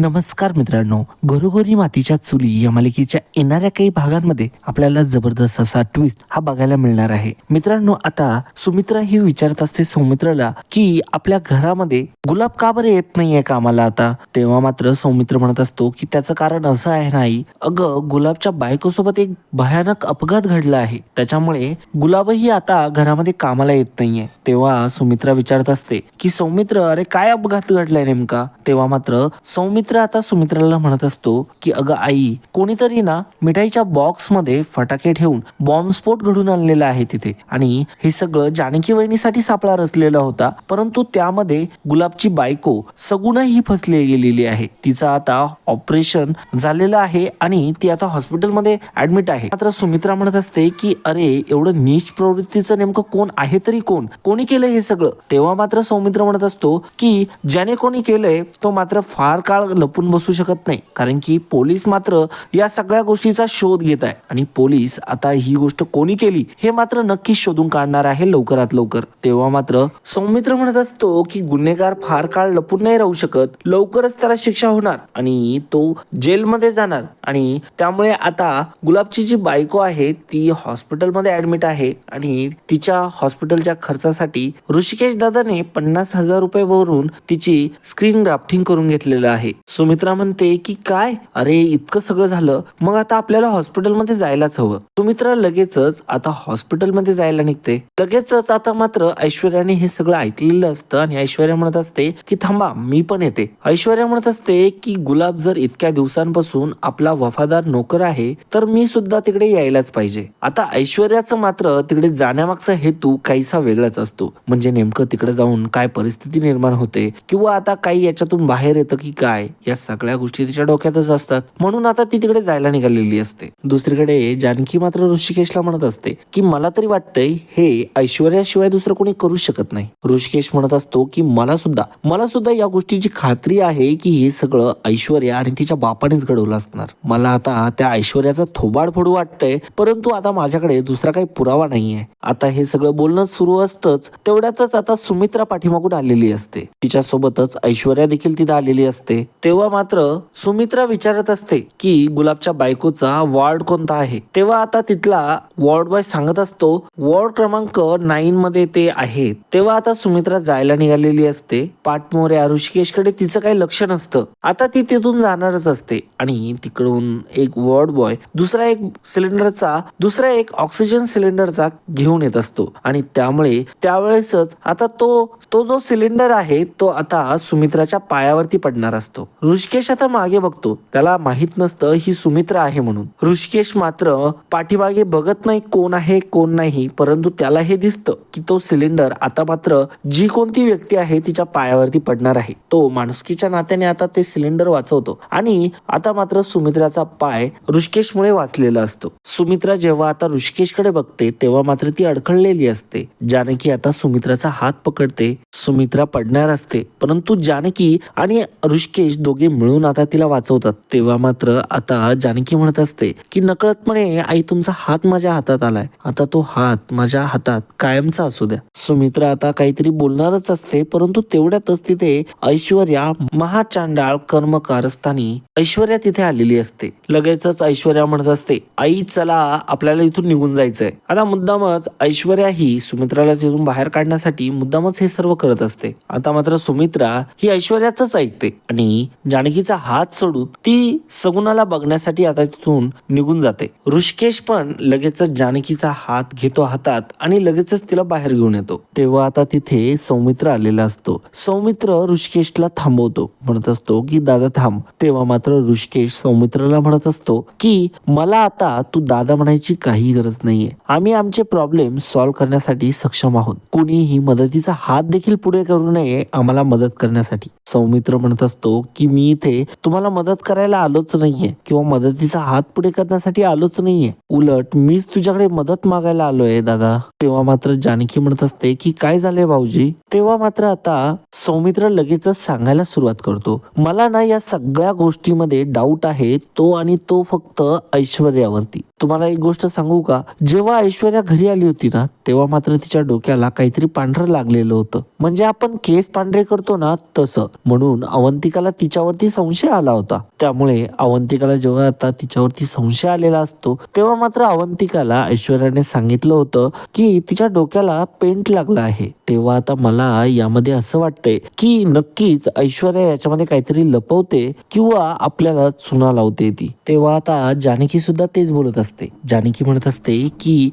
नमस्कार मित्रांनो घरोघरी मातीच्या चुली या मालिकेच्या येणाऱ्या काही भागांमध्ये आपल्याला जबरदस्त असा ट्विस्ट हा बघायला मिळणार आहे. मित्रांनो आता सुमित्रा ही विचारत असते सौमित्राला की आपल्या घरामध्ये गुलाब का बरं येत नाहीये कामाला आता? तेव्हा मात्र सौमित्र म्हणत असतो की त्याचं कारण असं आहे नाही. अगं गुलाबच्या बायकोसोबत एक भयानक अपघात घडला आहे. त्याच्यामुळे गुलाबही आता घरामध्ये कामाला येत नाहीये. तेव्हा सुमित्रा विचारत असते की सौमित्र अरे काय अपघात घडलाय नेमका? तेव्हा मात्र सौमित्र आता सुमित्राला म्हणत असतो की अगं आई कोणीतरी ना मिठाईच्या बॉक्समध्ये फटाके ठेवून बॉम्बस्फोट घडून आणलेला आहे तिथे. आणि हे सगळं जानकी वहिनीसाठी सापळा रचलेला होता परंतु त्यामध्ये गुलाबची बायको सगुना फसली गेलेली आहे. तिचं आता ऑपरेशन झालेलं आहे आणि ती आता हॉस्पिटलमध्ये ऍडमिट आहे. मात्र सुमित्रा म्हणत असते की अरे एवढं नीच प्रवृत्तीचं नेमकं कोण आहे तरी कोण? कोणी केलं हे सगळं? तेव्हा मात्र सौमित्र म्हणत असतो की ज्याने कोणी केलंय तो मात्र फार काळ लपून बसू शकत नाही. कारण की पोलीस मात्र या सगळ्या गोष्टीचा शोध घेत आहे. आणि पोलीस आता ही गोष्ट कोणी केली हे मात्र नक्कीच शोधून काढणार आहे लवकरात लवकर. तेव्हा मात्र सौमित्र म्हणत असतो की गुन्हेगार फार काळ लपून नाही राहू शकत. लवकरच त्याला शिक्षा होणार आणि तो जेलमध्ये जाणार. आणि त्यामुळे आता गुलाबची जी बायको आहे ती हॉस्पिटलमध्ये ऍडमिट आहे. आणि तिच्या हॉस्पिटलच्या खर्चासाठी ऋषिकेश दादाने पन्नास हजार रुपये भरून तिची स्क्रीन ग्राफ्टिंग करून घेतलेलं आहे. सुमित्रा म्हणते की काय? अरे इतकं सगळं झालं. मग आता आपल्याला हॉस्पिटलमध्ये जायलाच हवं. सुमित्रा लगेचच आता हॉस्पिटलमध्ये जायला निघते. लगेचच आता मात्र ऐश्वर्याने हे सगळं ऐकलेलं असतं आणि ऐश्वर्या म्हणत असते की थांबा मी पण येते. ऐश्वर्या म्हणत असते की गुलाब जर इतक्या दिवसांपासून आपला वफादार नोकर आहे तर मी सुद्धा तिकडे यायलाच पाहिजे. आता ऐश्वर्याचं मात्र तिकडे जाण्यामागचा हेतू काहीसा वेगळाच असतो. म्हणजे नेमकं तिकडे जाऊन काय परिस्थिती निर्माण होते किंवा आता काही याच्यातून बाहेर येतं की काय? या सगळ्या गोष्टी तिच्या डोक्यातच असतात. म्हणून आता ती तिकडे जायला निघालेली असते. दुसरीकडे जानकी मात्र ऋषिकेशला म्हणत असते की मला तरी वाटतंय हे ऐश्वर्याशिवाय दुसरं कोणी करू शकत नाही. ऋषिकेश म्हणत असतो की मला सुद्धा. मला सुद्धा या गोष्टीची खात्री आहे की हे सगळं ऐश्वर्या आणि तिच्या बापानेच घडवलं असणार. मला आता त्या ऐश्वर्याचा थोबाड फोडू वाटतंय परंतु आता माझ्याकडे दुसरा काही पुरावा नाहीये. आता हे सगळं बोलणं सुरू असतंच तेवढ्यातच आता सुमित्रा पाठीमागून आलेली असते. तिच्या सोबतच ऐश्वर्या देखील तिथे आलेली असते. तेव्हा मात्र सुमित्रा विचारत असते की गुलाबच्या बायकोचा वॉर्ड कोणता आहे? तेव्हा आता तिथला वॉर्ड बॉय सांगत असतो वॉर्ड क्रमांक नाईन मध्ये ते आहे. तेव्हा आता सुमित्रा जायला निघालेली असते. पाठमोऱ्या ऋषिकेशकडे तिचं काही लक्ष नसतं. आता ती तिथून जाणारच असते. आणि तिकडून एक वॉर्ड बॉय दुसरा एक सिलेंडरचा दुसरा एक ऑक्सिजन सिलेंडरचा घेऊन येत असतो. आणि त्यामुळे त्यावेळेसच आता तो तो जो सिलेंडर आहे तो आता सुमित्राच्या पायावरती पडणार असतो. ऋषिकेश आता मागे बघतो. त्याला माहीत नसतं ही सुमित्रा आहे म्हणून. ऋषिकेश मात्र पाठीमागे बघत नाही कोण आहे कोण नाही परंतु त्याला हे दिसतं की तो सिलेंडर आता मात्र जी कोणती व्यक्ती आहे तिच्या पायावरती पडणार आहे. तो माणुसकीच्या नात्याने आता ते सिलेंडर वाचवतो आणि आता मात्र सुमित्राचा पाय ऋषिकेशमुळे वाचलेला असतो. सुमित्रा जेव्हा आता ऋषिकेशकडे बघते तेव्हा मात्र ती अडखळलेली असते. जानकी आता सुमित्राचा हात पकडते. सुमित्रा पडणार असते परंतु जानकी आणि ऋषिकेश दोघे मिळून आता तिला वाचवतात. तेव्हा मात्र आता जानकी म्हणत असते की नकळतपणे आई तुमचा हात माझ्या हातात आलाय. आता तो हात माझ्या हातात कायमचा असू द्या. सुमित्रा आता काहीतरी बोलणारच असते परंतु तेवढ्यातच तिथे ऐश्वर्या महाचांडाळ कर्म कारस्थानी ऐश्वर्या तिथे आलेली असते. लगेचच ऐश्वर्या म्हणत असते आई चला आपल्याला इथून निघून जायचंय. आता मुद्दामच ऐश्वर्या ही सुमित्राला तिथून बाहेर काढण्यासाठी मुद्दामच हे सर्व करत असते. आता मात्र सुमित्रा ही ऐश्वर्याच ऐकते आणि जानकीचा हात सोडून ती सगुणाला बघण्यासाठी आता तिथून निघून जाते. ऋषिकेश पण लगेचच जानकीचा हात घेतो हातात आणि लगेचच तिला बाहेर घेऊन येतो. तेव्हा आता तिथे सौमित्र आलेला असतो. सौमित्र ऋषिकेशला थांबवतो. म्हणत असतो की दादा थांब. तेव्हा मात्र ऋषिकेश सौमित्राला म्हणत असतो की मला आता तू दादा म्हणायची काही गरज नाहीये. आम्ही आमचे प्रॉब्लेम सॉल्व्ह करण्यासाठी सक्षम आहोत. कुणीही मदतीचा हात देखील पुढे करू नये आम्हाला मदत करण्यासाठी. सौमित्र म्हणत असतो की मी इथे तुम्हाला मदत करायला आलोच नाहीये किंवा मदतीचा हात पुढे करण्यासाठी आलोच नाहीये. उलट मीच तुझ्याकडे मदत मागायला आलोय दादा. तेव्हा मात्र जानकी म्हणत असते की काय झालंय भाऊजी? तेव्हा मात्र आता सौमित्र लगेचच सांगायला सुरुवात करतो. मला ना या सगळ्या गोष्टीमध्ये डाऊट आहे तो आणि तो फक्त ऐश्वर्यावरती. तुम्हाला एक गोष्ट सांगू का? जेव्हा ऐश्वर्या घरी आली होती ना तेव्हा मात्र तिच्या डोक्याला काहीतरी पांढरं लागलेलं होतं. म्हणजे आपण केस पांढरे करतो ना तसं. म्हणून अवंतिकाला तिच्या तिच्यावरती संशय आला होता. त्यामुळे अवंतिकाला जेव्हा आता तिच्यावरती संशय आलेला असतो तेव्हा मात्र अवंतिकाला ऐश्वर्याने सांगितलं होतं की तिच्या डोक्याला पेंट लागला आहे. तेव्हा आता मला यामध्ये असं वाटतंय की नक्कीच ऐश्वर्या याच्यामध्ये काहीतरी लपवते किंवा आपल्याला चुना लावते ती. तेव्हा आता जानकी सुद्धा तेच बोलत असते. जानकी म्हणत असते की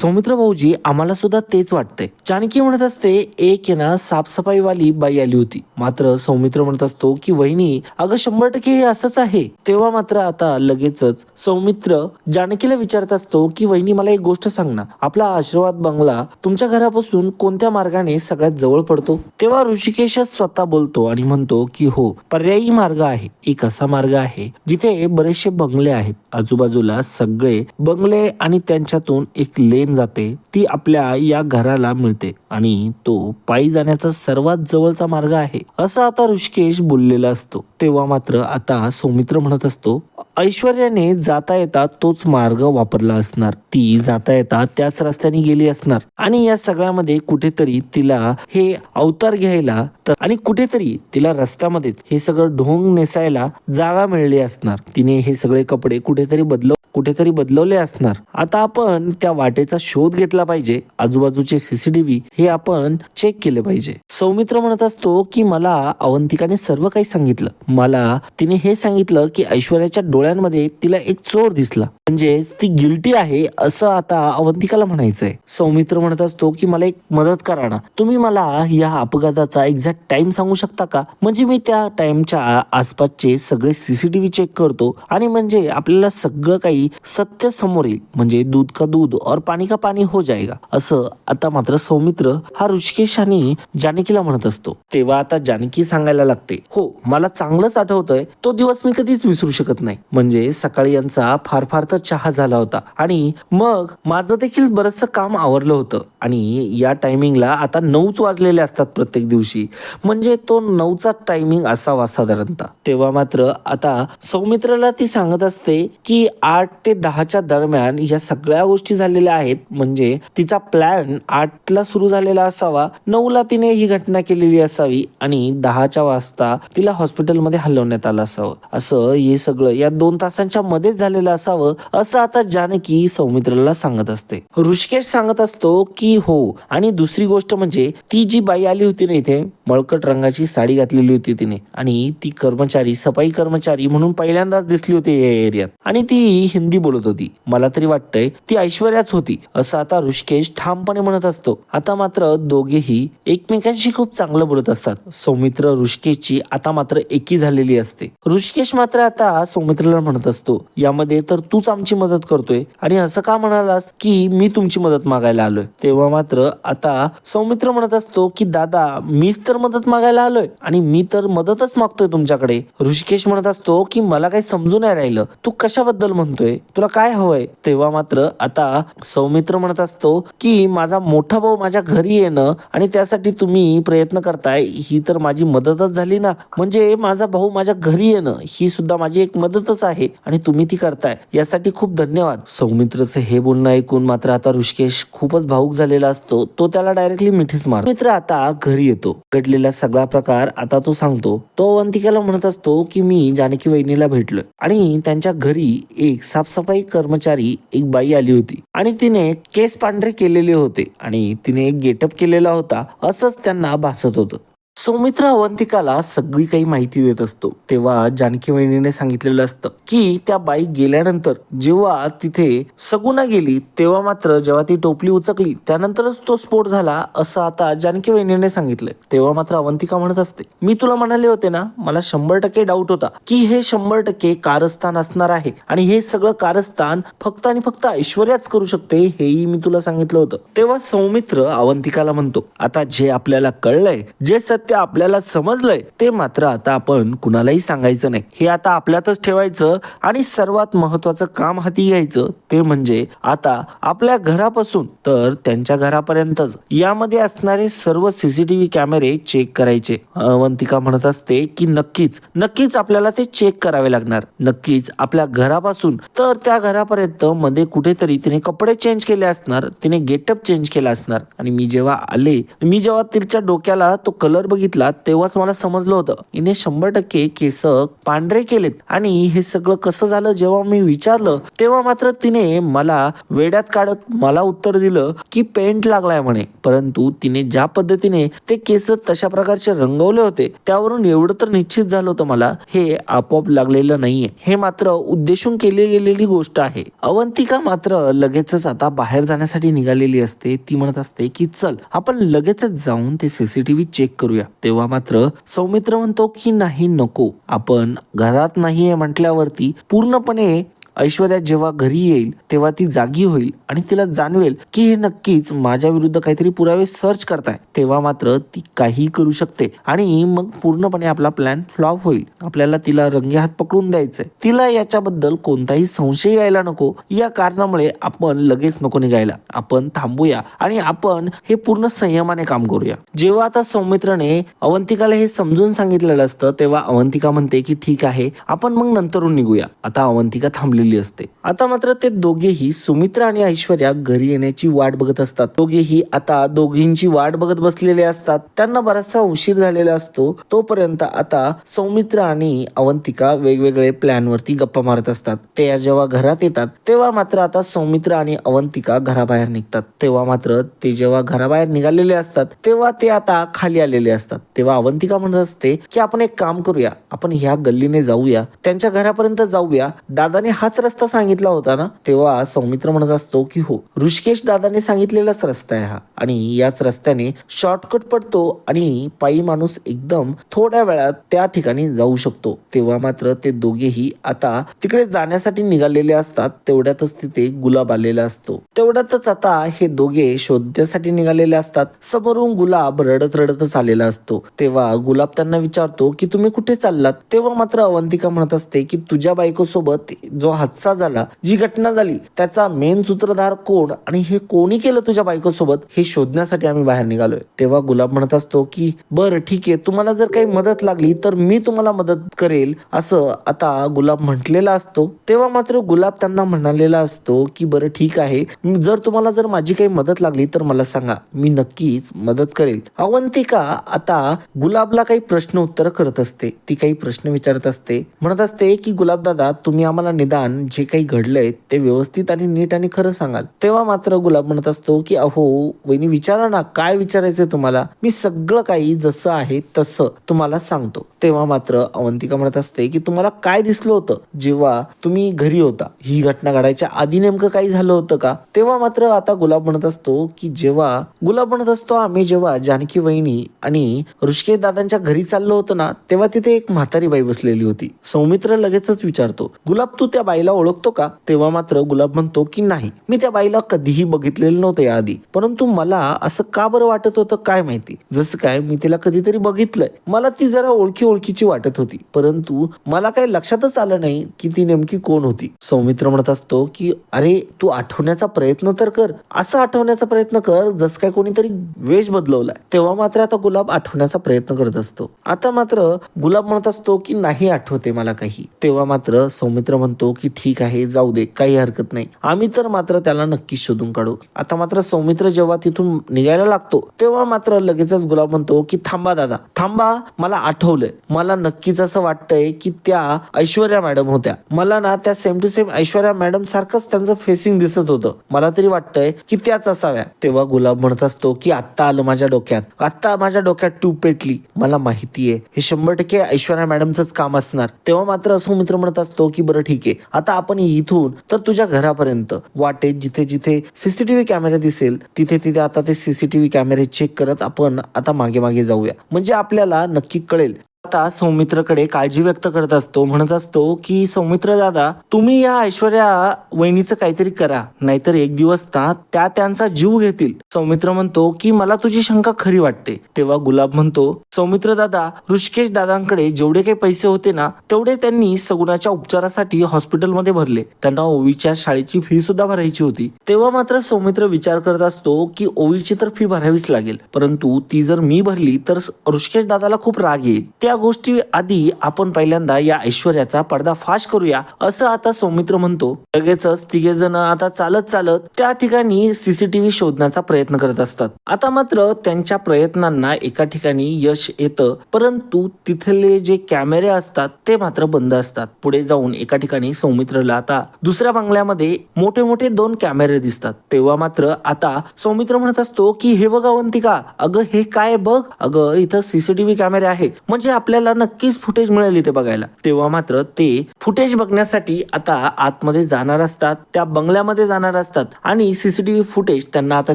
सौमित्र भाऊजी आम्हाला सुद्धा तेच वाटतंय. जानकी म्हणत असते एक आहे ना साफसफाईवाली बाई आली होती. मात्र सौमित्र म्हणत असतो की वहिनी अगं शंभर टक्के हे असंच आहे. तेव्हा मात्र आता लगेचच सौमित्र जानकीला विचारत असतो की वहिनी मला एक गोष्ट सांग ना. आपला आशीर्वाद बंगला तुमच्या घरापासून कोणत्या मार्गाने सगळ्यात जवळ पडतो? तेव्हा ऋषिकेशच स्वतः बोलतो आणि म्हणतो की हो पर्यायी मार्ग आहे. एक असा मार्ग आहे जिथे बरेचसे बंगले आहेत. आजूबाजूला सगळे बंगले आणि त्यांच्यातून एक लेन जाते. ती आपल्या या घराला मिळते आणि तो पायी जाण्याचा सर्वात जवळचा मार्ग आहे. असं आता ऋषिकेश बोललेला असतो. तेव्हा मात्र आता सौमित्र म्हणत असतो ऐश्वर्याने जाता येता तोच मार्ग वापरला असणार. ती जाता येता त्याच रस्त्याने गेली असणार. आणि या सगळ्यामध्ये कुठेतरी तिला हे अवतार घ्यायला तर आणि कुठेतरी तिला रस्त्यामध्येच हे सगळं ढोंग नेसायला जागा मिळली असणार. तिने हे सगळे कपडे कुठेतरी बदलव कुठेतरी बदलवले असणार. आता आपण त्या वाटेचा शोध घेतला पाहिजे. आजूबाजूचे सीसीटीव्ही हे आपण चेक केले पाहिजे. सौमित्र म्हणत असतो की मला अवंतिकाने सर्व काही सांगितलं. मला तिने हे सांगितलं की ऐश्वर्याच्या डोळ्यांमध्ये तिला एक चोर दिसला. म्हणजेच ती गिल्टी आहे असं आता अवंतिकाला म्हणायचंय. सौमित्र म्हणत असतो की मला एक मदत करा ना. तुम्ही मला या अपघाताचा एक्झॅक्ट टाइम सांगू शकता का? म्हणजे मी त्या टाइमच्या आसपासचे सगळे सीसीटीव्ही चेक करतो आणि म्हणजे आपल्याला सगळं काही सत्य समोर येईल. म्हणजे दूध का दूध और पाणी का पाणी हो जाएगा असं आता मात्र सौमित्र हा ऋषिकेश आणि जानकीला म्हणत असतो. तेव्हा आता जानकी सांगायला लागते हो मला चांगलंच आठवतोय तो दिवस मी कधीच विसरू शकत नाही. म्हणजे सकाळी यांचा फार फार तर चहा झाला होता. आणि मग माझं देखील बरचसं काम आवरलं होतं. आणि या टायमिंगला आता नऊच वाजलेले असतात प्रत्येक दिवशी. म्हणजे तो नऊचा टायमिंग असावा साधारणतः. तेव्हा मात्र आता सौमित्राला ती सांगत असते की आठ ते दहाच्या दरम्यान या सगळ्या गोष्टी झालेल्या आहेत. म्हणजे तिचा प्लॅन आठला सुरू झालेला असावा नऊला तिने ही घटना केलेली असावी आणि दहाच्या वाजता तिला हॉस्पिटल हॉस्पिटलमध्ये हलवण्यात आलं असावं. असं हे सगळं या दोन तासांच्या मध्येच झालेलं असावं असं आता जानकी सौमित्राला सांगत असते. ऋषिकेश सांगत असतो की हो आणि दुसरी गोष्ट म्हणजे ती जी बाई आली होती ना इथे मळकट रंगाची साडी घातलेली होती तिने आणि ती कर्मचारी सफाई कर्मचारी म्हणून पहिल्यांदाच दिसली होती या एरियात. आणि ती हिंदी बोलत होती. मला तरी वाटतंय ती ऐश्वर्याच होती असं आता ऋषिकेश ठामपणे म्हणत असतो. आता मात्र दोघेही एकमेकांशी खूप चांगलं बोलत असतात. सौमित्र ऋषिकेशची आता मात्र एकी झालेली असते. ऋषिकेश मात्र आता सौमित्रला म्हणत असतो यामध्ये तर तूच आमची मदत करतोय आणि असं का म्हणालास की मी तुमची मदत मागायला आलोय? तेव्हा मात्र आता सौमित्र म्हणत असतो की दादा मीच तर मदत मागायला आलोय आणि मी तर मदतच मागतोय तुमच्याकडे. ऋषिकेश म्हणत असतो की मला काही समजू नाही राहिलं. तू कशाबद्दल म्हणतोय? तुला काय हवंय? तेव्हा मात्र आता सौमित्र म्हणत असतो की माझा मोठा भाऊ माझ्या घरी येणं आणि त्यासाठी तुम्ही प्रयत्न करताय. ही तर माझी मदतच झाली ना. म्हणजे माझा भाऊ माझ्या घरी येणं ही सुद्धा माझी एक मदतच आहे आणि तुम्ही ती करताय. यासाठी खूप धन्यवाद. सौमित्रचं हे बोलणं ऐकून मात्र आता ऋषिकेश खूपच भाऊक झालेला असतो. तो त्याला डायरेक्टली मिठीच मार मित्र आता घरी येतो. घडलेला सगळा प्रकार आता तो सांगतो. तो अवंतिकाला म्हणत असतो की मी जानकी वहिनीला भेटलोय. आणि त्यांच्या घरी एक साफसफाई कर्मचारी एक बाई आली होती. आणि तिने केस पांढरे केलेले होते. आणि तिने एक गेटअप केलेला होता. असंच त्यांना भासत होतं. सौमित्र अवंतिकाला सगळी काही माहिती देत असतो. तेव्हा जानकी वहिनीने सांगितलेलं असतं की त्या बाई गेल्यानंतर जेव्हा तिथे सगुना गेली तेव्हा मात्र जेव्हा ती टोपली उचकली त्यानंतरच तो स्फोट झाला असं आता जानकी वहिनीने सांगितलंय. तेव्हा मात्र अवंतिका म्हणत असते मी तुला म्हणाले होते ना मला शंभर टक्के डाऊट होता की हे शंभर टक्के कारस्थान असणार आहे आणि हे सगळं कारस्थान फक्त आणि फक्त ऐश्वर्याच करू शकते हेही मी तुला सांगितलं होतं. तेव्हा सौमित्र अवंतिकाला म्हणतो आता जे आपल्याला कळलंय जे सत्य सत्य आपल्याला समजलंय ते मात्र आता आपण कुणालाही सांगायचं नाही. हे आता आपल्यातच ठेवायचं आणि सर्वात महत्वाचं काम हाती घ्यायचं ते म्हणजे आता आपल्या घरापासून तर त्यांच्या घरापर्यंतच. यामध्ये असणारे सर्व सीसीटीव्ही कॅमेरे चेक करायचे. अवंतिका म्हणत असते की नक्कीच नक्कीच आपल्याला ते चेक करावे लागणार. नक्कीच आपल्या घरापासून तर त्या घरापर्यंत मध्ये कुठेतरी तिने कपडे चेंज केले असणार तिने गेटअप चेंज केला असणार. आणि मी जेव्हा आले मी जेव्हा तिच्या डोक्याला तो कलर बघितला तेव्हाच मला समजलं होतं हिने शंभर टक्के केस पांढरे केलेत. आणि हे सगळं कसं झालं जेव्हा मी विचारलं तेव्हा मात्र तिने मला वेड्यात काढत मला उत्तर दिलं की पेंट लागलाय म्हणे. परंतु तिने ज्या पद्धतीने ते केस तशा प्रकारचे रंगवले होते त्यावरून एवढं तर निश्चित झालं होतं मला हे आपोआप लागलेलं नाहीये. हे मात्र उद्देशून केली गेलेली गोष्ट आहे. अवंतिका मात्र लगेचच आता बाहेर जाण्यासाठी निघालेली असते. ती म्हणत असते की चल आपण लगेचच जाऊन ते सीसीटीव्ही चेक करूया. तेव्हा मात्र सौमित्र म्हणतो की नाही नको. आपण घरात नाहीये म्हटल्यावरती पूर्णपणे ऐश्वर्या जेव्हा घरी येईल तेव्हा ती जागी होईल आणि तिला जाणवेल की हे नक्कीच माझ्या विरुद्ध काहीतरी पुरावे सर्च करताय. तेव्हा मात्र ती काही करू शकते आणि मग पूर्णपणे आपला प्लॅन फ्लॉप होईल. आपल्याला तिला रंगे हात पकडून द्यायचंय. तिला याच्याबद्दल कोणताही संशय यायला नको. या कारणामुळे आपण लगेच नको निघायला. आपण थांबूया आणि आपण हे पूर्ण संयमाने काम करूया. जेव्हा आता सौमित्रने अवंतिकाला हे समजून सांगितलेलं असतं तेव्हा अवंतिका म्हणते की ठीक आहे आपण मग नंतरून निघूया. आता अवंतिका थांबलेली असते. आता मात्र ते दोघेही सुमित्रा आणि ऐश्वर्या घरी येण्याची वाट बघत असतात. दोघेही आता दोघींची वाट बघत बसलेले असतात. त्यांना बराचसा उशीर झालेला असतो. तोपर्यंत आता सौमित्र आणि अवंतिका वेगवेगळे प्लॅन वरती गप्पा मारत असतात. ते जेव्हा घरात येतात तेव्हा मात्र आता सौमित्र आणि अवंतिका घराबाहेर निघतात. तेव्हा मात्र ते जेव्हा घराबाहेर निघालेले असतात तेव्हा ते आता खाली आलेले असतात. तेव्हा अवंतिका म्हणत असते की आपण एक काम करूया. आपण ह्या गल्लीने जाऊया. त्यांच्या घरापर्यंत जाऊया. दादाने हा हाच रस्ता सांगितला होता ना तेव्हा सौमित्र म्हणत असतो की हो ऋषिकेश दादाने सांगितलेलाच रस्ता आहे हा. आणि याच रस्त्याने शॉर्टकट पडतो आणि पायी माणूस एकदम थोड्या वेळात त्या ठिकाणी जाऊ शकतो. तेव्हा मात्र ते दोघेही आता तिकडे जाण्यासाठी निघालेले असतात तेवढ्यातच तिथे गुलाब आलेला असतो. तेवढ्यातच आता हे दोघे शोधण्यासाठी निघालेले असतात. समोरून गुलाब रडत रडतच आलेला असतो. तेव्हा गुलाब त्यांना विचारतो की तुम्ही कुठे चाललात? तेव्हा मात्र अवंतिका म्हणत असते की तुझ्या बायको सोबत जो हादसा झाला जी घटना झाली त्याचा मेन सूत्रधार कोण आणि हे कोणी केलं तुझ्या बायकोसोबत हे शोधण्यासाठी आम्ही बाहेर निघालोय. तेव्हा गुलाब म्हणत असतो की बरं ठीक आहे तुम्हाला जर काही मदत लागली तर मी तुम्हाला मदत करेल. असं आता गुलाब म्हटलेला असतो. तेव्हा मात्र गुलाब त्यांना म्हणालेला असतो की बरं ठीक आहे. जर तुम्हाला जर माझी काही मदत लागली तर मला सांगा. मी नक्कीच मदत करेल. अवंतिका आता गुलाबला काही प्रश्न उत्तर करत असते. ती काही प्रश्न विचारत असते. म्हणत असते की गुलाब दादा तुम्ही आम्हाला निदान जे काही घडलंय ते व्यवस्थित आणि नीट आणि खरं सांगाल. तेव्हा मात्र गुलाब म्हणत असतो की अहो वहिनी विचारा ना काय विचारायचंय तुम्हाला? मी सगळं काही जसं आहे तसं तुम्हाला सांगतो. तेव्हा मात्र अवंतिका म्हणत असते की तुम्हाला काय दिसलं होतं जेव्हा तुम्ही घरी होता? ही घटना घडायच्या आधी नेमकं काही झालं होतं का? तेव्हा मात्र आता गुलाब म्हणत असतो की जेव्हा गुलाब म्हणत असतो आम्ही जेव्हा जानकी वहिनी आणि ऋषिकेश दादांच्या घरी चाललो होतो ना तेव्हा तिथे एक म्हातारी बाई बसलेली होती. सौमित्र लगेचच विचारतो गुलाब तू त्या बाई बाईला ओळखतो का? तेव्हा मात्र गुलाब म्हणतो की नाही. मी त्या बाईला कधीही बघितलेलं नव्हतं याआधी. परंतु मला असं का बरं वाटत होतं काय माहिती? जसं काय मी तिला कधीतरी बघितलंय. मला ती जरा ओळखी ओळखीची वाटत होती. परंतु मला काही लक्षातच आलं नाही की ती नेमकी कोण होती. सौमित्र म्हणत असतो की अरे तू आठवण्याचा प्रयत्न तर कर. असं आठवण्याचा प्रयत्न कर जसं काय कोणीतरी वेश बदलवलाय. तेव्हा मात्र आता गुलाब आठवण्याचा प्रयत्न करत असतो. आता मात्र गुलाब म्हणत असतो की नाही आठवते मला काही. तेव्हा मात्र सौमित्र म्हणतो की ठीक आहे जाऊ दे काही हरकत नाही. आम्ही तर मात्र त्याला नक्की शोधून काढू. आता मात्र सौमित्र जेव्हा तिथून निघायला लागतो तेव्हा मात्र लगेचच गुलाब म्हणतो की थांबा दादा थांबा मला आठवलंय. मला नक्कीच असं वाटतंय की त्या ऐश्वर्या मॅडम होत्या. मला ना त्या same to same Aishwarya madam सारखंच त्यांचं फेसिंग दिसत होतं. मला तरी वाटतंय की त्याच असाव्या. तेव्हा गुलाब म्हणत असतो की आत्ता आलं माझ्या डोक्यात. आत्ता माझ्या डोक्यात ट्यूब पेटली. मला माहितीये हे शंभर टक्के ऐश्वर्या मॅडमचंच काम असणार. तेव्हा मात्र सौमित्र म्हणत असतो की बरं ठीक आहे. आता आपण इथून तर तुझ्या घरापर्यंत वाटेत जिथे जिथे सीसीटीव्ही कॅमेरे दिसेल तिथे तिथे आता ते सीसीटीव्ही कॅमेरे चेक करत आपण आता मागे मागे जाऊया. म्हणजे आपल्याला नक्की कळेल आता सौमित्रकडे काळजी व्यक्त करत असतो म्हणत असतो की सौमित्र दादा तुम्ही या ऐश्वर्या वहिनीचं काहीतरी करा नाहीतर एक दिवस ना त्या त्यांचा जीव घेतील. सौमित्र म्हणतो की मला तुझी शंका खरी वाटते. तेव्हा गुलाब म्हणतो सौमित्र दादा ऋषिकेश दादांकडे जेवढे काही पैसे होते ना तेवढे त्यांनी सगुणाच्या उपचारासाठी हॉस्पिटलमध्ये भरले. त्यांना ओवीच्या शाळेची फी सुद्धा भरायची होती. तेव्हा मात्र सौमित्र विचार करत असतो की ओवीची तर फी भरावीच लागेल परंतु ती जर मी भरली तर ऋषिकेश दादाला खूप राग येईल. त्या गोष्टी आधी आपण पहिल्यांदा या ऐश्वर्याचा पर्दाफाश करूया असं आता सौमित्र म्हणतो. लगेचच तिघे जण आता चालत चालत त्या ठिकाणी सीसीटीव्ही शोधण्याचा प्रयत्न करत असतात. आता मात्र त्यांच्या प्रयत्नांना एका ठिकाणी यश येतं परंतु तिथले जे कॅमेरे असतात ते मात्र बंद असतात. पुढे जाऊन एका ठिकाणी सौमित्रला आता दुसऱ्या बंगल्यामध्ये मोठे मोठे दोन कॅमेरे दिसतात. तेव्हा मात्र आता सौमित्र म्हणत असतो की हे बघ का अगं हे काय बघ? अगं इथं सीसीटीव्ही कॅमेरे आहे म्हणजे आपल्याला नक्कीच फुटेज मिळेल इथे बघायला. तेव्हा मात्र ते फुटेज बघण्यासाठी आता आतमध्ये जाणार असतात त्या बंगल्यामध्ये जाणार असतात आणि सीसीटीव्ही फुटेज त्यांना आता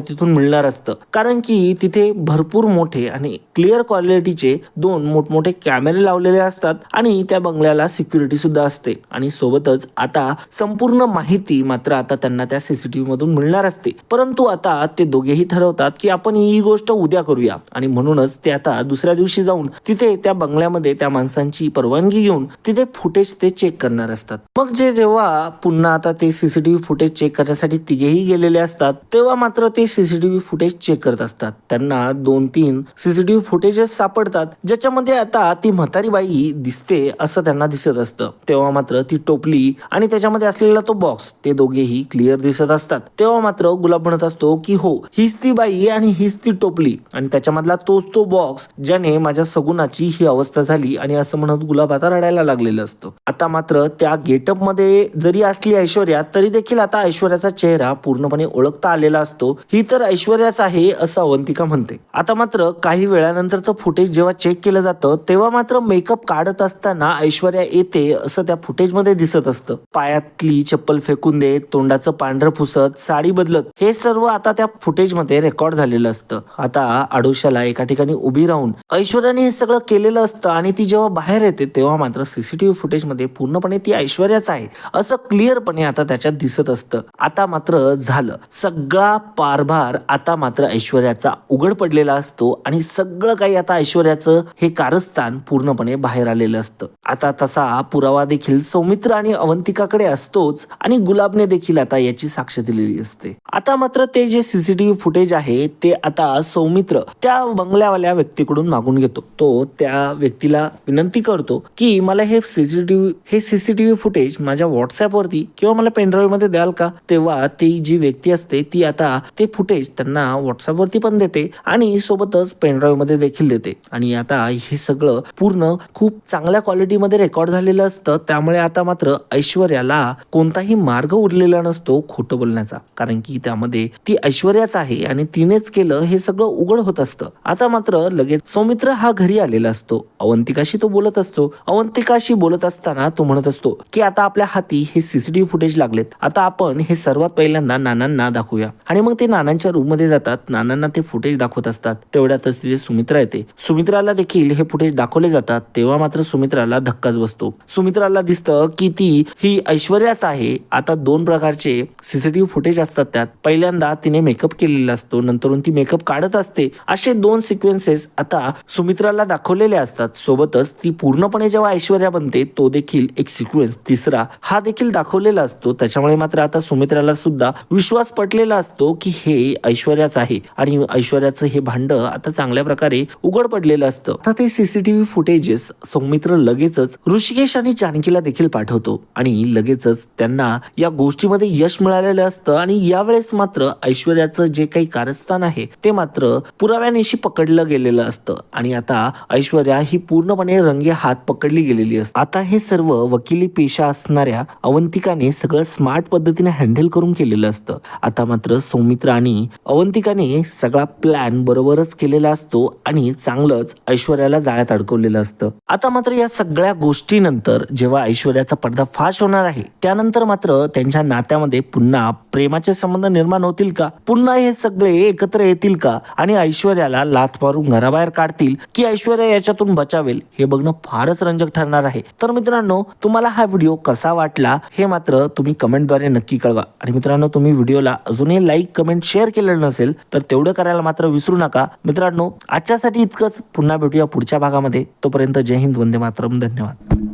तिथून मिळणार असतं. कारण की तिथे भरपूर मोठे आणि क्लिअर क्वालिटीचे दोन मोठमोठे कॅमेरे लावलेले असतात आणि त्या बंगल्याला सिक्युरिटी सुद्धा असते. आणि सोबतच आता संपूर्ण माहिती मात्र आता त्यांना त्या सीसीटीव्ही मधून मिळणार असते. परंतु आता ते दोघेही ठरवतात की आपण ही गोष्ट उद्या करूया. आणि म्हणूनच ते आता दुसऱ्या दिवशी जाऊन तिथे त्या बंगल्यामध्ये त्या माणसांची परवानगी घेऊन तिथे फुटेज ते चेक करणार असतात. मग जे जेव्हा पुन्हा आता ते सीसीटीव्ही फुटेज चेक करण्यासाठी तिघेही गेलेले असतात तेव्हा मात्र ते सीसीटीव्ही फुटेज चेक करत असतात. त्यांना दोन तीन सीसीटीव्ही फुटेजेस सापडतात ज्याच्यामध्ये आता ती म्हातारी बाई दिसते असं त्यांना दिसत असतं. तेव्हा मात्र ती टोपली आणि त्याच्यामध्ये असलेला तो बॉक्स ते दोघेही क्लिअर दिसत असतात. तेव्हा मात्र गुलाब म्हणत असतो की हो हीच ती बाई आणि हीच ती टोपली. आणि त्याच्यामधला तोच तो बॉक्स ज्याने माझ्या सगुणाची ही अवस्था झाली आणि असं म्हणत गुलाब आता रडायला लागलेलं असतो. आता मात्र त्या गेटअपमध्ये जरी असली ऐश्वर्या तरी देखील आता ऐश्वर्याचा चेहरा पूर्णपणे ओळखता आलेला असतो. ही तर ऐश्वर्याच आहे असं अवंतिका म्हणते. आता मात्र काही वेळानंतरचं फुटेज जेव्हा चेक केलं जातं तेव्हा मात्र मेकअप काढत असताना ऐश्वर्या येते असं त्या फुटेजमध्ये दिसत असतं. पायातली चप्पल फेकून देत तोंडाचं पांढरं फुसत साडी बदलत हे सर्व आता त्या फुटेजमध्ये रेकॉर्ड झालेलं असतं. आता आडोशाला एका ठिकाणी उभी राहून ऐश्वर्याने हे सगळं केलेलं असतं. आणि ती जेव्हा बाहेर येते तेव्हा मात्र सीसीटीव्ही फुटेजमध्ये पूर्णपणे ती ऐश्वर्याच आहे. असं क्लिअरपणे आता त्याच्यात दिसत असतं. आता मात्र झालं. सगळा पारभार आता मात्र ऐश्वर्याचा उघड पडलेला असतो आणि सगळं काही आता ऐश्वर्याचं हे कारस्थान पूर्णपणे बाहेर आलेलं असतं. आता तसा पुरावा देखील सौमित्र आणि अवंतिकाकडे असतोच आणि गुलाबने देखील आता याची साक्ष दिलेली असते. आता मात्र ते जे सीसीटीव्ही फुटेज आहे ते आता सौमित्र त्या बंगल्यावाल्या व्यक्तीकडून मागून घेतो. तो त्या व्यक्तीला विनंती करतो की मला हे सीसीटीव्ही हे सीसीटीव्ही फुटेज माझ्या व्हॉट्सअपवरती किंवा मला पेनड्राईव्हमध्ये द्याल का? तेव्हा ती जी व्यक्ती असते ती आता ते फुटेज त्यांना व्हॉट्सअपवरती पण देते आणि सोबतच पेनड्राईव्हमध्ये देखील देते. आणि आता हे सगळं पूर्ण खूप चांगल्या क्वालिटीमध्ये रेकॉर्ड झालेलं असतं. त्यामुळे आता मात्र ऐश्वर्याला कोणताही मार्ग उरलेला नसतो खोटं बोलण्याचा. कारण की त्यामध्ये ती ऐश्वर्याच आहे आणि तिनेच केलं हे सगळं उघड होत असतं. आता मात्र लगेच सौमित्र हा घरी आलेला असतो. अवंतिकाशी तो बोलत असतो. अवंतिकाशी बोलत असताना तो म्हणत असतो की आता आपल्या हाती हे सीसीटीव्ही फुटेज लागलेत. आता आपण हे सर्वात पहिल्यांदा नानांना दाखवूया. आणि मग ते नानांच्या रूममध्ये जातात. नानांना ते फुटेज दाखवत असतात. तेवढ्यातच तिथे सुमित्रा येते. सुमित्राला देखील हे फुटेज दाखवले जातात. तेव्हा मात्र सुमित्राला धक्काच बसतो. सुमित्राला दिसतं की ती ही ऐश्वर्याच आहे. आता दोन प्रकारचे सीसीटीव्ही फुटेज असतात त्यात. पहिल्यांदा तिने मेकअप केलेला असतो. नंतरून ती मेकअप काढत असते. असे दोन सिक्वेन्सेस आता सुमित्राला दाखवलेले असतात. सोबतच ती पूर्णपणे जेव्हा ऐश्वर्या बनते तो देखील एक सिक्वेन्स तिसरा हा देखील दाखवलेला असतो. त्याच्यामुळे मात्र आता सुमित्राला सुद्धा विश्वास पटलेला असतो की हे ऐश्वर्याच आहे. आणि ऐश्वर्याचं हे भांड आता चांगल्या प्रकारे उघड पडलेलं असतं. आता ते सीसीटीव्ही फुटेजेस सौमित्र लगेचच ऋषिकेश आणि जानकीला देखील पाठवतो. आणि लगेचच त्यांना या गोष्टीमध्ये यश मिळालेलं असतं. आणि यावेळेस मात्र ऐश्वर्याचं जे काही कारस्थान आहे ते मात्र पुराव्यानिशी पकडलं गेलेलं असतं. आणि आता ऐश्वर्या ही पूर्णपणे रंगे हात पकडली गेलेली असते. आता हे सर्व वकिली पेशा असणाऱ्या अवंतिकाने सगळं स्मार्ट पद्धतीने हँडल करून केलेलं असतं. आता मात्र सौमित्र आणि अवंतिकाने सगळा प्लॅन बरोबरच केलेला असतो आणि चांगलंच ऐश्वर्याला जाळ्यात अडकवलेलं असतं. आता मात्र या सगळ्या गोष्टीनंतर जेव्हा ऐश्वर्याचा पडदा फाश होणार आहे त्यानंतर मात्र त्यांच्या नात्यामध्ये पुन्हा प्रेमाचे संबंध निर्माण होतील का? पुन्हा हे सगळे एकत्र येतील का? आणि ऐश्वर्याला लाथ मारून घराबाहेर काढतील? की ऐश्वर्या याच्यातून बचावेल हे बघणं फारच रंजक ठरणार आहे. तर मित्रांनो तुम्हाला हा व्हिडिओ कसा वाटला हे मात्र तुम्ही कमेंटद्वारे नक्की कळवा. आणि मित्रांनो तुम्ही व्हिडिओला अजूनही लाईक कमेंट शेअर केलेलं नसेल तर तेवढं करायला मात्र विसरू नका. मित्रांनो आजच्यासाठी इतकंच. पुन्हा भेटूया पुढच्या भागामध्ये. तोपर्यंत जय हिंद वंदे मातरम. धन्यवाद.